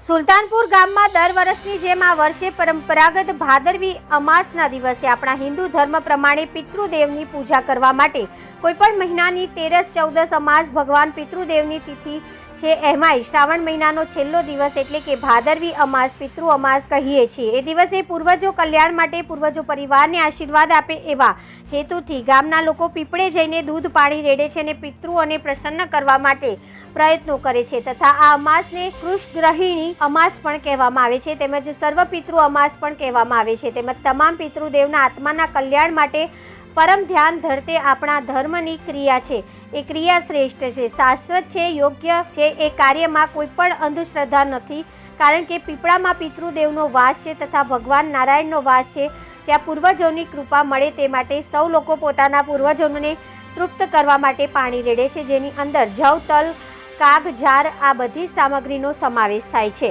સુલતાનપુર ગામમાં દર વર્ષની જેમ આ વર્ષે પરંપરાગત ભાદરવી અમાસના દિવસે આપણા હિન્દુ ધર્મ પ્રમાણે પિતૃદેવની પૂજા કરવા માટે કોઈપણ મહિનાની તેરસ ચૌદસ અમાસ ભગવાન પિતૃદેવની તિથિ છે એમાંય શ્રાવણ મહિનાનો છેલ્લો દિવસ એટલે કે ભાદરવી અમાસ પિતૃ અમાસ કહીએ છીએ. એ દિવસે પૂર્વજો કલ્યાણ માટે પૂર્વજો પરિવારને આશીર્વાદ આપે એવા હેતુથી ગામના લોકો પીપળે જઈને દૂધ પાણી રેડે છે અને પિતૃઓને પ્રસન્ન કરવા માટે પ્રયત્નો કરે છે તથા આ અમાસને કૃષ્ણગ્રહિણી અમાસ પણ કહેવામાં આવે છે તેમજ સર્વ પિતૃ અમાસ પણ કહેવામાં આવે છે તેમજ તમામ પિતૃદેવના આત્માના કલ્યાણ માટે પરમ ધ્યાન ધરતે આપણા ધર્મની ક્રિયા છે. એ ક્રિયા શ્રેષ્ઠ છે. શાશ્વત છે, યોગ્ય છે, એ કાર્યમાં કોઈ પણ અંધશ્રદ્ધા નથી. કારણ કે પીપળામાં પિતૃદેવનો વાસ છે તથા ભગવાન નારાયણનો વાસ છે. ત્યાં પૂર્વજોની કૃપા મળે તે માટે સૌ લોકો પોતાના પૂર્વજોને તૃપ્ત કરવા માટે પાણી રેડે છે જેની અંદર જવ, તલ કાગ જાર આ બધી સામગ્રીનો સમાવેશ થાય છે.